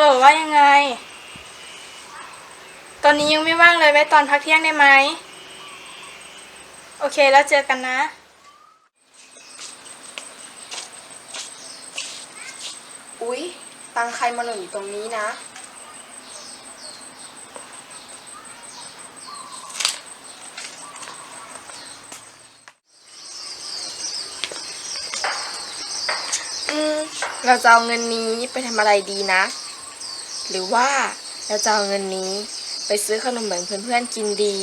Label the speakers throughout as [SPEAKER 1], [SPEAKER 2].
[SPEAKER 1] ฮัลโหลว่ายังไง ตอนนี้ยังไม่ว่างเลยไว้ตอนพักเที่ยงได้ไหม โอเคแล้วเจอกันนะ
[SPEAKER 2] อุ๊ย ตังใครมาหล่นอยู่ตรงนี้นะ อืม เราจะเอาเงินนี้ไปทำอะไรดีนะ หรือว่าเราจะเอาเงินนี้ ไปซื้อขนมแบ่งเพื่อนๆกินดี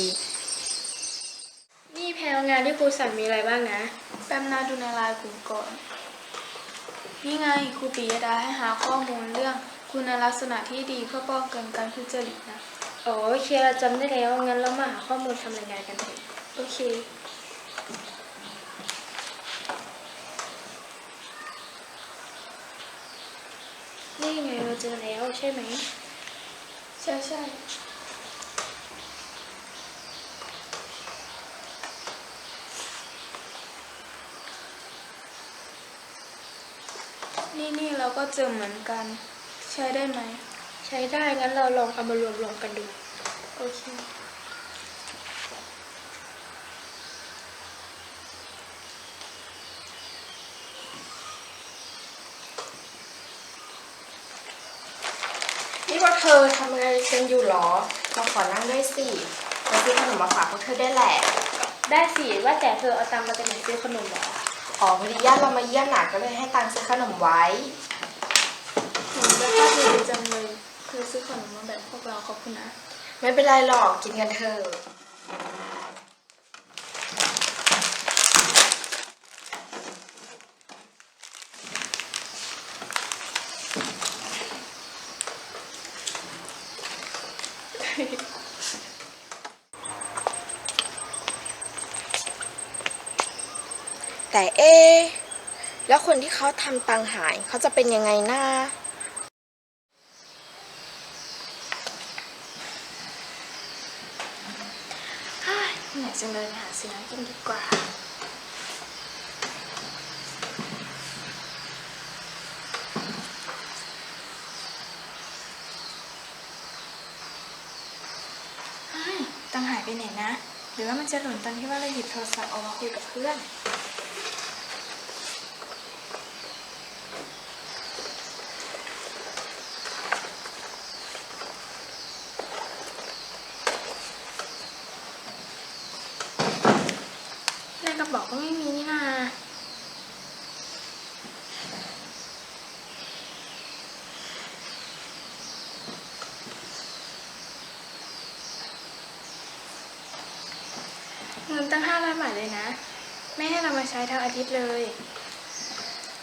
[SPEAKER 1] นี่แพลวงานที่ครูสั่งมีอะไรบ้างนะแป๊บนาดูในไลน์กลุ่มก่อน นี่ไงครูปิยดาให้หาข้อมูลเรื่องคุณลักษณะที่ดีเพื่อป้องกันการทุจริตนะ
[SPEAKER 3] อ๋อโอเคเราจำได้แล้วงั้นเรามาหาข้อมูลทำรายงานกันเถอะ
[SPEAKER 1] โอเค
[SPEAKER 3] นี่ไงเราเจ อแล้วใช่ไหม
[SPEAKER 1] ใช่ใช่นี่นี่เราก็เจอเหมือนกัน ใช้ได้ไหม
[SPEAKER 3] ใช้ได้งั้นเราลองเอามารวมรวมๆกันดู
[SPEAKER 1] โอเค
[SPEAKER 2] นี่พวกเธอทำอะไรกันอยู่หรอ มาขอนั่งด้วยสิมาซื้อขนมมาฝากพวกเธอได้แหละ
[SPEAKER 3] ได้สิ ว่าแต่เธอเอาตังค์มาจากไหนซื้อขนมเหรอ
[SPEAKER 2] อ๋อพอดีญาติเรามาเยี่ยมหนาก็เลยให้ตังค์ซื้อขนมไว้
[SPEAKER 1] หนูจะภาพดีจังเลยคือซื้อขนมมาแบบพวกเราขอบคุณนะ
[SPEAKER 2] ไม่เป็นไรหรอก กินกันเถอะ แต่เอะแล้วคนที่เขาทำตังหายเขาจะเป็นยังไงหนะ
[SPEAKER 1] เหนื่อยจังเลยไปหาซื้อน้ำกินดีกว่า เฮ้ย ตังหาย ไปไหนนะ หรือว่ามันจะหล่นตอนที่ว่าเราหยิบโทรศัพท์ออกมาคุยกับเพื่อนในกระเป๋าก็ไม่มีนี่นาเงินตั้งห้าร้อยบาทเลยนะ แม่ให้เรามาใช้ทั้งอาทิตย์เลย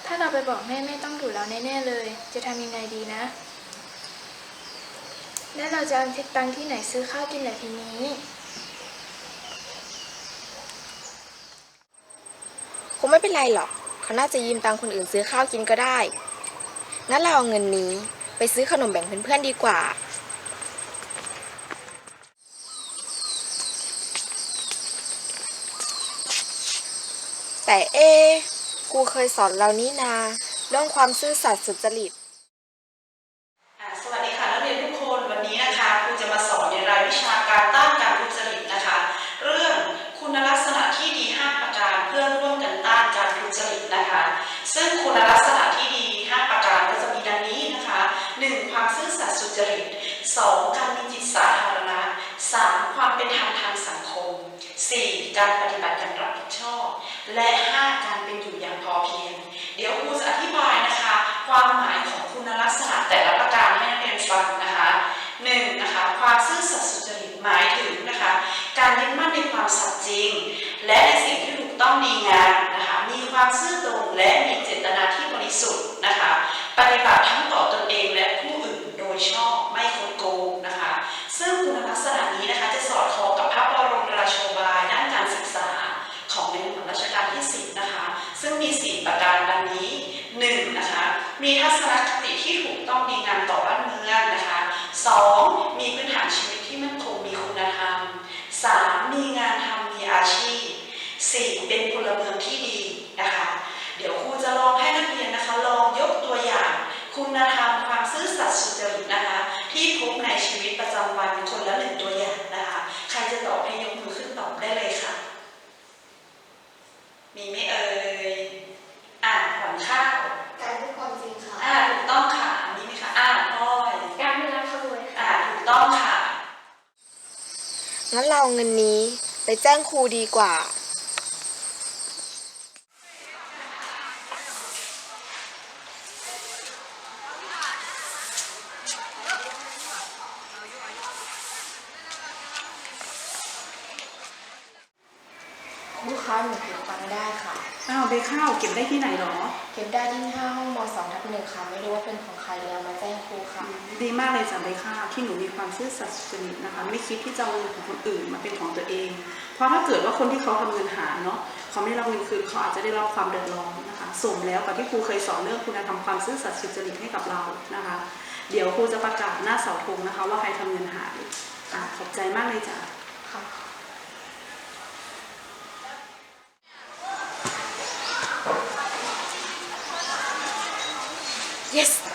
[SPEAKER 1] ถ้าเราไปบอกแม่แม่ต้องดุเราแน่ๆเลย จะทำยังไงดีนะ แล้วเราจะเอาตังค์ที่ไหนซื้อข้าวกินล่ะทีนี้
[SPEAKER 2] คงไม่เป็นไรหรอก เขาน่าจะยืมตังค์คนอื่นซื้อข้าวกินก็ได้ งั้นเราเอาเงินนี้ไปซื้อขนมแบ่งเพื่อนๆดีกว่า แต่เอะครูเคยสอนเรานี่นา เรื่องความซื่อสัตย์สุจริต
[SPEAKER 4] สวัสดีค่ะนักเรียนทุกคนวันนี้นะคะครูจะมาสอนในรายวิชาการต้านการทุจริตนะคะ เรื่องคุณลักษณะที่ดี 5 ประการเพื่อร่วมกันต้านการทุจริตนะคะ ซึ่งคุณลักษณะที่ดี 5 ประการก็จะมีดังนี้นะคะ 1. ความซื่อสัตย์สุจริต 2. การมีจิตสาธารณะ 3. ความเป็นธรรมทางสังคม 4. การปฏิบัติอย่างรับผ และ 5. การเป็นอยู่อย่างพอเพียง เดี๋ยวครูจะอธิบายนะคะ ความหมายของคุณลักษณะแต่ละประการให้นักเรียนฟังนะคะหนึ่งนะคะความซื่อสัตย์สุจริตหมายถึงนะคะ การยึดมั่นในความสัตย์จริง และในสิ่งที่ถูกต้องดีงามนะคะ มีความซื่อตรงและมีเจตนาที่บริสุทธิ์นะคะ ปฏิบัติทั้งต่อต ซึ่งมี 4 ประการดังนี้ 1. นะคะ มีทัศนคติที่ถูกต้องดีงามต่อบ้านเมืองนะคะ 2. มีพื้นฐานชีวิตที่มั่นคงมีคุณธรรม 3. มีงานทำมีอาชีพ 4. เป็นพลเมืองที่ดีนะคะ เดี๋ยวครูจะลองให้นักเรียนนะคะ ลองยกตัวอย่าง คุณธรรมความซื่อสัตย์สุจริตนะคะ ที่พบในชีวิตประจำวันคนละหนึ่งตัวอย่างนะคะ ใครจะตอบให้ยกมือขึ้นตอบได้เลยค่ะ มีไหมเอ่ยอ่าขวัญข้าว
[SPEAKER 2] การพูดความจริงค่ะ
[SPEAKER 4] อ่าถูกต้องค่ะมีไหมคะอ่าพลอย
[SPEAKER 3] การไม่รักขโมย
[SPEAKER 4] อ่าถูกต้องค่ะ
[SPEAKER 2] งั้นเราเอาเงินนี้ไปแจ้งครูดีกว่าลู กค้าหนูเก็บตังค์ได้ค่ะ
[SPEAKER 4] อ้าวเบข้าวเก็บได้ที่ไหนหรอ
[SPEAKER 2] เก็บได้ที่ห้าห้องมสองทับหนึ่งค่ะ ไม่รู้ว่าเป็นของใครเลยเอามาแจ้งครูค่ะ
[SPEAKER 4] ดีมากเลยจ้ะใบข้าวที่หนูมีความซื่อสัตย์สุจริตนะคะ ไม่คิดที่จะเอาเงินของคนอื่นมาเป็นของตัวเอง เพราะถ้าเกิดว่าคนที่เขาทำเงินหายเนาะเขาไม่ได้รับเงินคืนเขาอาจจะได้รับความเดือดร้อนนะคะสมแล้วกับที่ครูเคยสอนเรื่องคุณธรรมความซื่อสัตย์สุจริตให้กับเรานะคะ เดี๋ยวครูจะประกาศหน้าเสาธงนะคะ ว่าใครทำเงินหายอะขอบใจมากเลยจ้ะ
[SPEAKER 2] ค่ะ yes